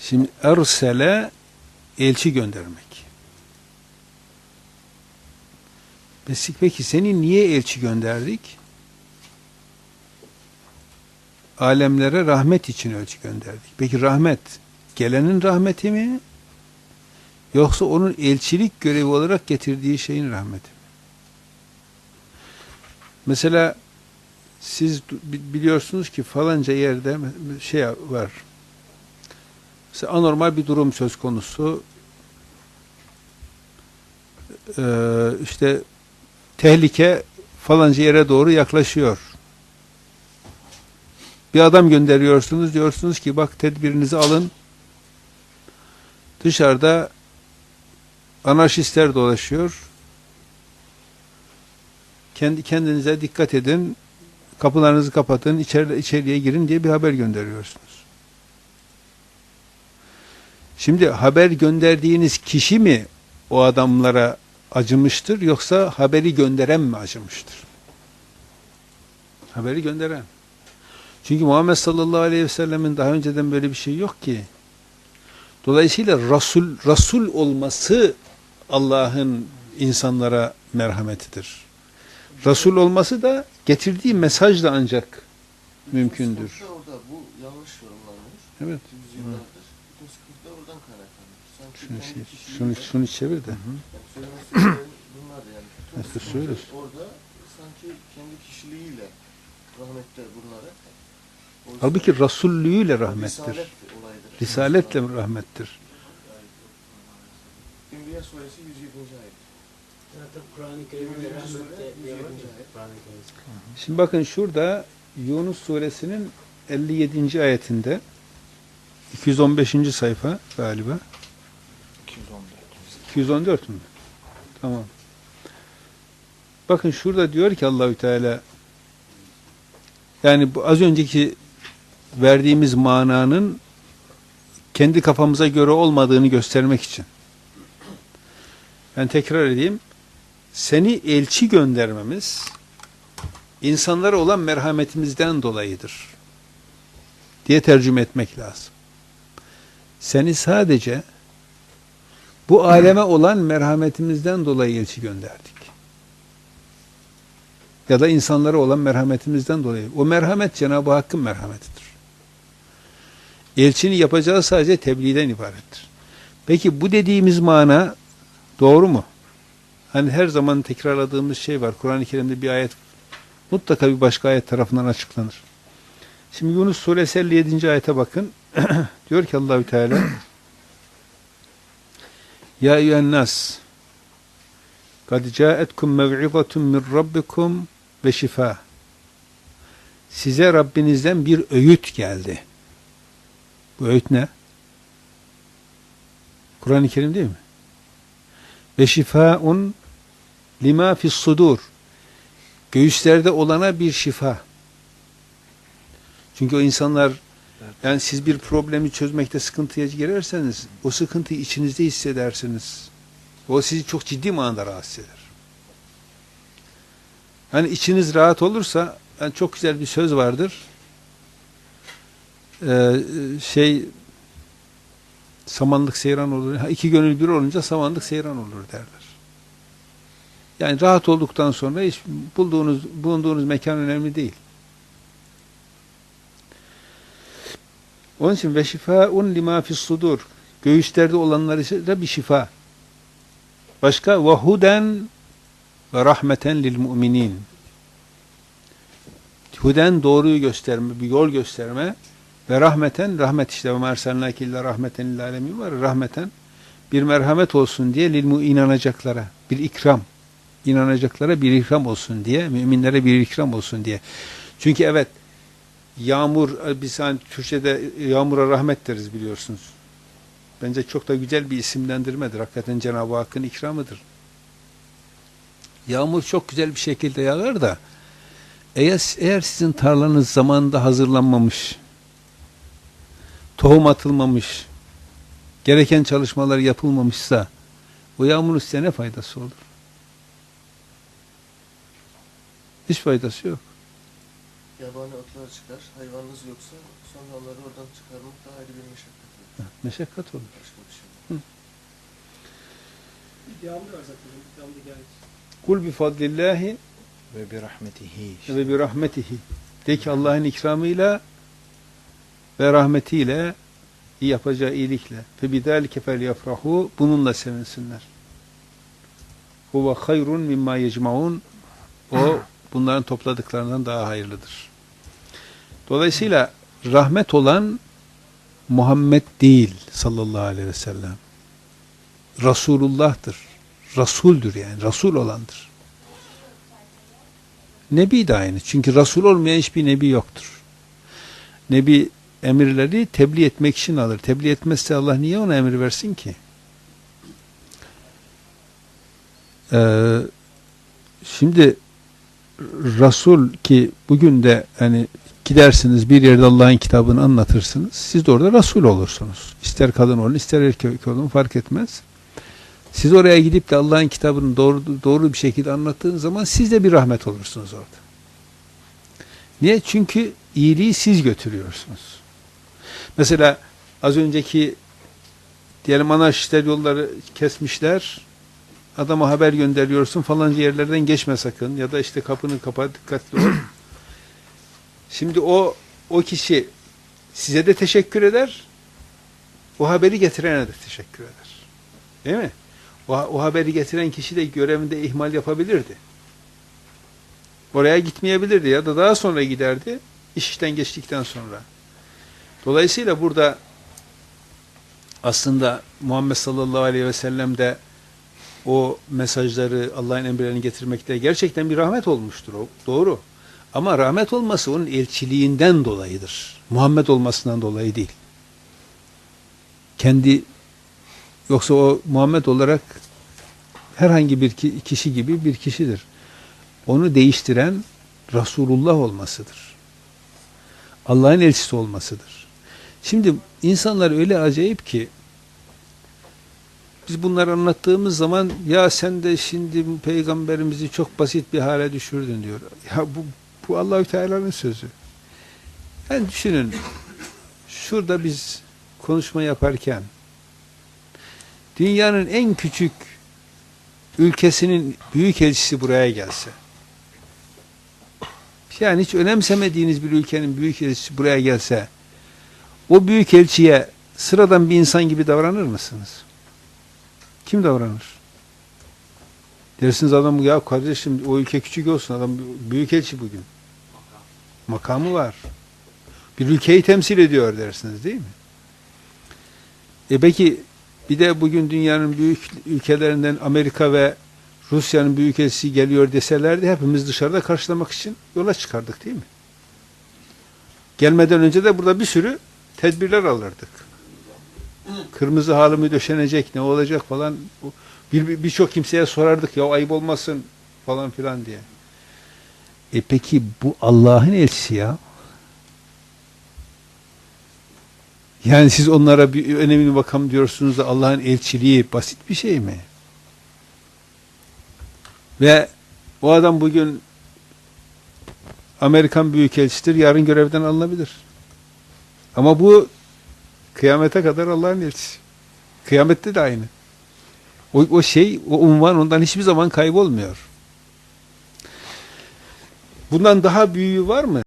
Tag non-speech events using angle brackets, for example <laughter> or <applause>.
Şimdi ersele elçi göndermek. Peki, seni niye elçi gönderdik? Alemlere rahmet için elçi gönderdik. Peki rahmet gelenin rahmeti mi? Yoksa onun elçilik görevi olarak getirdiği şeyin rahmeti mi? Mesela siz biliyorsunuz ki falanca yerde şey var. Mesela anormal bir durum söz konusu. Ee, işte tehlike falanca yere doğru yaklaşıyor. Bir adam gönderiyorsunuz, diyorsunuz ki bak tedbirinizi alın. Dışarıda anarşistler dolaşıyor. Kendi kendinize dikkat edin. Kapılarınızı kapatın, içeri, içeriye girin diye bir haber gönderiyorsunuz. Şimdi haber gönderdiğiniz kişi mi o adamlara acımıştır yoksa haberi gönderen mi acımıştır? Haberi gönderen. Çünkü Muhammed sallallahu aleyhi ve sellemin daha önceden böyle bir şey yok ki. Dolayısıyla Rasul, Rasul olması Allah'ın insanlara merhametidir. Rasul olması da getirdiği mesajla ancak mümkündür. Bu yanlış yorumlanmış. Evet. Yüzyıllardır. Bütün sıkıntılar oradan kaynaklanıyor. Sanki Şunu, şey, şunu, şunu çevir de. Da yani. Nasıl söyle? Orada sanki kendi kişiliğiyle rahmette bulunarak Halbuki Rasullüğüyle rahmettir. Risalet. Risaletle rahmettir. Enbiya suresi 107. ayet. Şimdi bakın şurada Yunus suresinin 57. ayetinde 215. sayfa galiba. 214. 214 mü? Tamam. Bakın şurada diyor ki Allahü Teala yani bu az önceki verdiğimiz mananın kendi kafamıza göre olmadığını göstermek için. Ben tekrar edeyim. Seni elçi göndermemiz insanlara olan merhametimizden dolayıdır. Diye tercüme etmek lazım. Seni sadece bu aleme olan merhametimizden dolayı elçi gönderdik. Ya da insanlara olan merhametimizden dolayı. O merhamet Cenab-ı Hakk'ın merhametidir. Elçinin yapacağı sadece tebliğden ibarettir. Peki bu dediğimiz mana doğru mu? Hani her zaman tekrarladığımız şey var. Kur'an-ı Kerim'de bir ayet mutlaka bir başka ayet tarafından açıklanır. Şimdi Yunus suresi 57. ayete bakın. <clears throat> Diyor ki Allahü Teala <clears throat> Ya eyyühen nas kad caetkum mev'izatun min rabbikum ve şifa Size Rabbinizden bir öğüt geldi. Bu öğüt ne? Kur'an-ı Kerim değil mi? Ve şifaun lima fis sudur. Göğüslerde olana bir şifa. Çünkü o insanlar yani siz bir problemi çözmekte sıkıntıya girerseniz o sıkıntıyı içinizde hissedersiniz. O sizi çok ciddi manada rahatsız eder. Hani içiniz rahat olursa yani çok güzel bir söz vardır. Ee, şey samanlık seyran olur. Ha, iki gönül bir olunca samanlık seyran olur derler. Yani rahat olduktan sonra hiç bulduğunuz bulunduğunuz mekan önemli değil. Onun için ve şifaun lima fis sudur. Göğüslerde olanlar ise de bir şifa. Başka ve huden ve rahmeten lil müminin. Huden doğruyu gösterme, bir yol gösterme ve rahmeten rahmet işte ve mersalnâke illa rahmeten lil alemin var. Rahmeten bir merhamet olsun diye lil inanacaklara bir ikram inanacaklara bir ikram olsun diye müminlere bir ikram olsun diye. Çünkü evet yağmur biz hani Türkçe'de yağmura rahmet deriz biliyorsunuz. Bence çok da güzel bir isimlendirmedir. Hakikaten Cenab-ı Hakk'ın ikramıdır. Yağmur çok güzel bir şekilde yağar da eğer, eğer sizin tarlanız zamanında hazırlanmamış, tohum atılmamış, gereken çalışmalar yapılmamışsa o yağmurun size ne faydası olur? Hiç faydası yok. Yabani otlar çıkar. Hayvanınız yoksa sonra onları oradan çıkarmak daha ayrı bir meşakkat olur. Meşakkat olur. Başka bir şey değil. Devamlı var zaten. Geldi. Kul bi fadlillahi Ve bir rahmetihi. ve bi rahmetihi. De ki Allah'ın ikramıyla ve rahmetiyle yapacağı iyilikle. Fe bidâlike fel yafrahu. Bununla sevinsinler. Huve hayrun mimma yecmaun. O bunların topladıklarından daha hayırlıdır. Dolayısıyla rahmet olan Muhammed değil sallallahu aleyhi ve sellem. Resulullah'tır. Rasuldür yani. Rasul olandır. Nebi de aynı. Çünkü Resul olmayan hiçbir Nebi yoktur. Nebi emirleri tebliğ etmek için alır. Tebliğ etmezse Allah niye ona emir versin ki? Ee, şimdi Resul ki bugün de hani gidersiniz bir yerde Allah'ın kitabını anlatırsınız. Siz de orada Resul olursunuz. İster kadın olun ister erkek olun fark etmez. Siz oraya gidip de Allah'ın kitabını doğru, doğru bir şekilde anlattığınız zaman siz de bir rahmet olursunuz orada. Niye? Çünkü iyiliği siz götürüyorsunuz. Mesela az önceki diyelim anarşistler yolları kesmişler. Adama haber gönderiyorsun falanca yerlerden geçme sakın ya da işte kapını kapat dikkatli ol. <clears throat> Şimdi o o kişi size de teşekkür eder. O haberi getirene de teşekkür eder. Değil mi? O, o haberi getiren kişi de görevinde ihmal yapabilirdi. Oraya gitmeyebilirdi ya da daha sonra giderdi. iş işten geçtikten sonra. Dolayısıyla burada aslında Muhammed sallallahu aleyhi ve sellem de o mesajları Allah'ın emirlerini getirmekte gerçekten bir rahmet olmuştur. O doğru. Ama rahmet olması onun elçiliğinden dolayıdır. Muhammed olmasından dolayı değil. Kendi yoksa o Muhammed olarak herhangi bir ki- kişi gibi bir kişidir. Onu değiştiren Resulullah olmasıdır. Allah'ın elçisi olmasıdır. Şimdi insanlar öyle acayip ki biz bunları anlattığımız zaman ya sen de şimdi peygamberimizi çok basit bir hale düşürdün diyor. Ya bu, bu Allahü Teala'nın sözü. Yani düşünün şurada biz konuşma yaparken dünyanın en küçük ülkesinin büyük elçisi buraya gelse yani hiç önemsemediğiniz bir ülkenin büyük elçisi buraya gelse o büyük elçiye sıradan bir insan gibi davranır mısınız? Kim davranır? Dersiniz adam ya kardeşim o ülke küçük olsun adam büyük elçi bugün. Makamı var. Bir ülkeyi temsil ediyor dersiniz değil mi? E peki bir de bugün dünyanın büyük ülkelerinden Amerika ve Rusya'nın büyükelçisi geliyor deselerdi hepimiz dışarıda karşılamak için yola çıkardık değil mi? Gelmeden önce de burada bir sürü tedbirler alırdık. Kırmızı halı mı döşenecek, ne olacak falan. Bir bir- Birçok kimseye sorardık ya ayıp olmasın falan filan diye. E peki bu Allah'ın elçisi ya. Yani siz onlara bir önemli makam diyorsunuz da Allah'ın elçiliği basit bir şey mi? Ve o adam bugün Amerikan Büyükelçisidir, yarın görevden alınabilir. Ama bu kıyamete kadar Allah'ın elçisi. Kıyamette de aynı. O, o şey, o unvan ondan hiçbir zaman kaybolmuyor. Bundan daha büyüğü var mı?